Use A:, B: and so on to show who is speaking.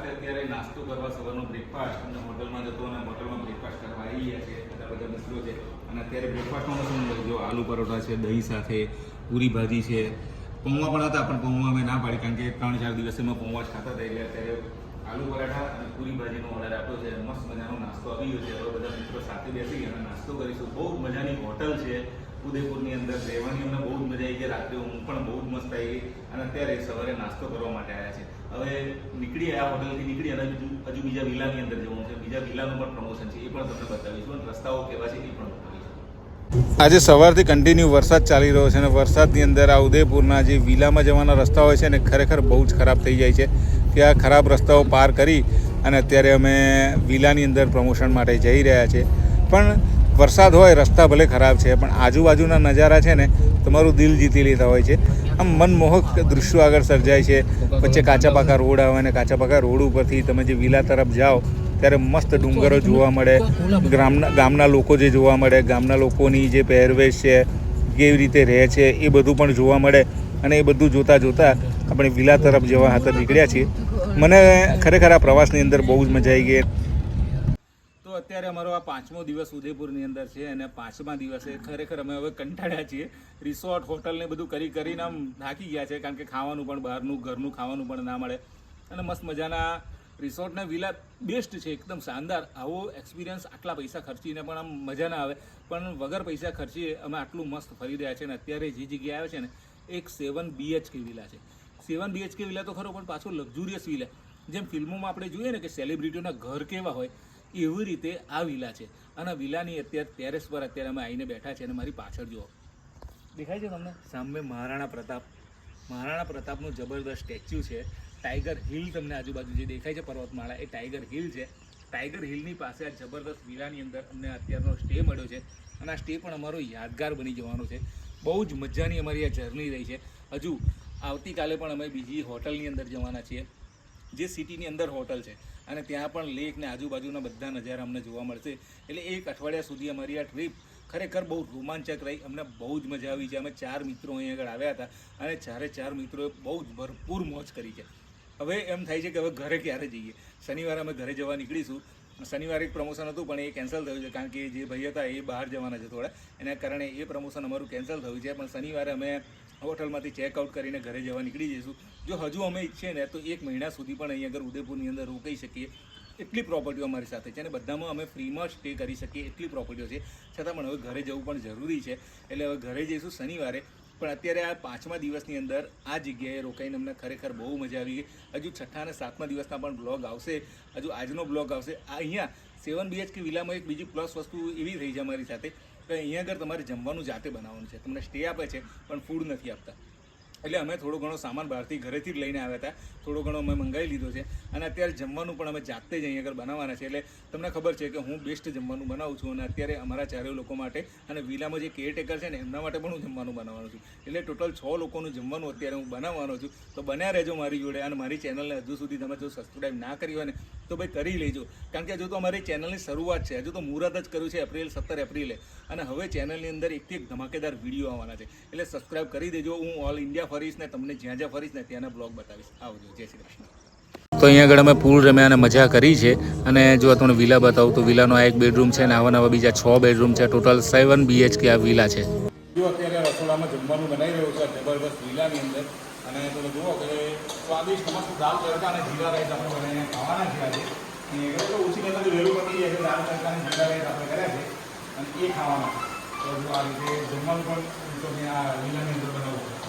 A: સાથે અત્યારે નાસ્તો કરવા સવારનો બ્રેકફાસ્ટ અને હોટલમાં જતો અને હોટલમાં બ્રેકફાસ્ટ કરવા આવી ગયા છે, બધા બધા મિત્રો છે. અને અત્યારે બ્રેકફાસ્ટમાં શું જો આલુ પરોઠા છે, દહીં સાથે, પૂરી ભાજી છે. પૌવા પણ હતા, પણ પૌવા મેં ના પાડી કારણ કે ત્રણ ચાર દિવસ મેં પૌવા જ ખાતા હતા, એટલે અત્યારે આલુ પરાઠા અને પૂરી ભાજીનો ઓર્ડર આપ્યો છે. મસ્ત મજાનો નાસ્તો આવી ગયો છે. હવે બધા મિત્રો સાથે બેસી અને નાસ્તો કરીશું. બહુ મજાની હોટલ છે. ઉદયપુરની અંદર રહેવાની અમને બહુ જ મજા આવી ગઈ. રાત્રે ઊંઘ પણ બહુ જ મસ્ત આવી ગઈ અને અત્યારે સવારે નાસ્તો કરવા માટે આવ્યા છે. હવે નીકળી આ હોટલથી નીકળી અને બીજું હજુ બીજા વિલાની અંદર જવાનું છે. બીજા વિલાનું પણ પ્રમોશન છે. એ પણ તમને બતાવીશું અને રસ્તાઓ કેવા છે એ પણ આજે સવારથી કન્ટિન્યુ વરસાદ ચાલી રહ્યો છે અને વરસાદની અંદર આ ઉદયપુરના જે વિલામાં જવાના રસ્તા હોય છે ને ખરેખર બહુ જ ખરાબ થઈ જાય છે. ત્યાં ખરાબ રસ્તાઓ પાર કરી અને અત્યારે અમે વિલાની અંદર પ્રમોશન માટે જઈ રહ્યા છીએ પણ વરસાદ હોય, રસ્તા ભલે ખરાબ છે, પણ આજુબાજુના નજારા છે ને, તમારું દિલ જીતી લેતા હોય છે. આમ મનમોહક દૃશ્યો આગળ સર્જાય છે. વચ્ચે કાચા પાકા રોડ આવે અને કાચા પાકા રોડ ઉપરથી તમે જે વિલા તરફ જાઓ, ત્યારે મસ્ત ડુંગરો જોવા મળે. ગામના ગામના લોકો જે જોવા મળે, ગામના લોકોની જે પહેરવેશ છે, કેવી રીતે રહે છે, એ બધું પણ જોવા મળે. અને એ બધું જોતાં જોતાં આપણે વિલા તરફ જવા હાથે નીકળ્યા છીએ. મને ખરેખર આ પ્રવાસની અંદર બહુ જ મજા આવી ગઈ. તો અત્યારે અમારો આ પાંચમો દિવસ ઉદયપુરની અંદર છે અને પાંચમા દિવસે ખરેખર અમે હવે કંટાળ્યા છીએ. રિસોર્ટ હોટલ ને બધું કરી કરીને આમ થાકી ગયા છે, કારણ કે ખાવાનું પણ બહારનું, ઘરનું ખાવાનું પણ ના મળે. અને મસ્ત મજાના રિસોર્ટના વિલા બેસ્ટ છે, એકદમ શાનદાર. આવો એક્સપિરિયન્સ આટલા પૈસા ખર્ચીને પણ આમ મજા ના આવે. પણ વગર પૈસા ખર્ચીએ અમે આટલું મસ્ત ફરી રહ્યા છે અને અત્યારે જે જગ્યાએ આવે છે ને, એક સેવન બીએચકે વિલા છે. સેવન બીએચકે વિલા તો ખરો, પણ પાછો લક્ઝુરિયસ વિલા જેમ ફિલ્મોમાં આપણે જોઈએ ને કે સેલિબ્રિટીઓના ઘર કેવા હોય એવી રીતે આ વિલા છે. અને વિલાની અત્યારે ટેરેસ પર અત્યારે અમે આવીને બેઠા છે અને મારી પાછળ જુઓ. દેખાય છે તમને? સામે મહારાણા પ્રતાપ. મહારાણા પ્રતાપનું જબરદસ્ત સ્ટેચ્યુ છે. ટાઈગર હિલ તમને આજુબાજુ જે દેખાય છે પર્વતમાળા, એ ટાઈગર હિલ છે. ટાઈગર હિલની પાસે આ જબરદસ્ત વિલાની અંદર અમને અત્યારનો સ્ટે મળ્યો છે. અને આ સ્ટે પણ અમારો યાદગાર બની જવાનો છે. બહુ જ મજાની અમારી આ જર્ની રહી છે. હજુ આવતીકાલે પણ અમે બીજી હોટલની અંદર જવાના છીએ. જે સિટીની અંદર હોટલ છે. અને ત્યાં પણ લેક ને આજુબાજુના બધા નજારા અમને જોવા મળશે. એટલે એક અઠવાડિયા સુધી અમારી આ ટ્રીપ ખરેખર બહુ રોમાંચક રહી. અમને બહુ જ મજા આવી છે. અમે ચાર મિત્રો અહીં આગળ આવ્યા હતા અને ચારે ચાર મિત્રોએ બહુ જ ભરપૂર મોજ કરી છે. હવે એમ થાય છે કે હવે ઘરે ક્યારે જઈએ? શનિવારે અમે ઘરે જવા નીકળીશું. શનિવારે એક પ્રમોશન હતું, પણ એ કેન્સલ થયું છે. કારણ કે જે ભાઈ હતા એ બહાર જવાના છે થોડા. એના કારણે એ પ્રમોશન અમારું કેન્સલ થયું છે. પણ શનિવારે અમે હોટલમાંથી ચેકઆઉટ કરીને ઘરે જવા નીકળી જઈશું. જો હજુ અમે ઈચ્છીએ ને, તો એક મહિના સુધી પણ અહીં આગળ ઉદયપુરની અંદર રોકાઈ શકીએ. એટલી પ્રોપર્ટીઓ અમારી સાથે છે અને બધામાં અમે ફ્રીમાં સ્ટે કરી શકીએ એટલી પ્રોપર્ટીઓ છે. છતાં પણ હવે ઘરે જવું પણ જરૂરી છે. એટલે હવે ઘરે જઈશું શનિવારે. પણ અત્યારે આ પાંચમા દિવસની અંદર આ જગ્યાએ રોકાઈને અમને ખરેખર બહુ મજા આવી ગઈ. હજુ છઠ્ઠા અને સાતમા દિવસના પણ બ્લોગ આવશે. હજુ આજનો બ્લોગ આવશે. આ અહીંયા સેવન બીએચકે વિલામાં એક બીજી પ્લસ વસ્તુ એવી થઈ છે અમારી સાથે કે અહીંયા આગળ તમારે જમવાનું જાતે બનાવવાનું છે. તમને સ્ટે આપે છે, પણ ફૂડ નથી આપતા. એટલે અમે થોડો ઘણો સામાન બહારથી ઘરેથી જ લઈને આવ્યા હતા. થોડો ઘણો અમે મંગાવી લીધો છે. અને અત્યારે જમવાનું પણ અમે જાતે જ અહીં આગળ બનાવવાના છે. એટલે તમને ખબર છે કે હું બેસ્ટ જમવાનું બનાવું છું અને અત્યારે અમારા ચારેય લોકો માટે અને વિલામાં જે કેરટેકર છે ને, એમના માટે પણ હું જમવાનું બનાવવાનું છું. એટલે ટોટલ છ લોકોનું જમવાનું અત્યારે હું બનાવવાનો છું. તો બન્યા રહેજો મારી જોડે અને મારી ચેનલને હજુ સુધી તમે જો સબસ્ક્રાઈબ ના કરી હોય ને તો ભાઈ કરી લેજો. કારણ કે હજુ તો અમારી ચેનલની શરૂઆત છે. હજુ તો મુહૂર્ત જ કર્યું છે એપ્રિલ સત્તર એપ્રિલે. અને હવે ચેનલની અંદર એકથી એક ધમાકેદાર વીડિયો આવવાના છે. એટલે સબસ્ક્રાઈબ કરી દેજો. હું ઓલ ઇન્ડિયા ફરીશ ને તમને જ્યાં જ્યાં ફરીશ ને ત્યાંના બ્લોગ બતાવીશ. આવજો. જય શ્રી કૃષ્ણ. તો અહીંયા આગળ અમે પૂલ રમ્યા અને મજા કરી છે. અને જો તમને વિલા બતાવું તો વિલાનો આ એક બેડરૂમ છે અને આવા નવા બીજા છ બેડરૂમ છે. ટોટલ સેવન બીએચકે આ વિલા છે. જો અત્યારે રસોડામાં જમવાનું બનાવી રહ્યો છે જબરદસ્ત વિલાની અંદર. અને તમે જુઓ કે સ્વાદિષ્ટ મસ્ત દાલ તડકા અને જીરા રાઈસ આપણે બનાવીને ખાવાના છે આજે. અને એ તો ઓછી કરતાં તો વહેલું પતી જાય છે દાલ તડકા અને જીરા રાઈસ આપણે કર્યા છે, અને એ ખાવાના છે. તો આ રીતે જમવાનું પણ આ લીલાની અંદર બનાવવું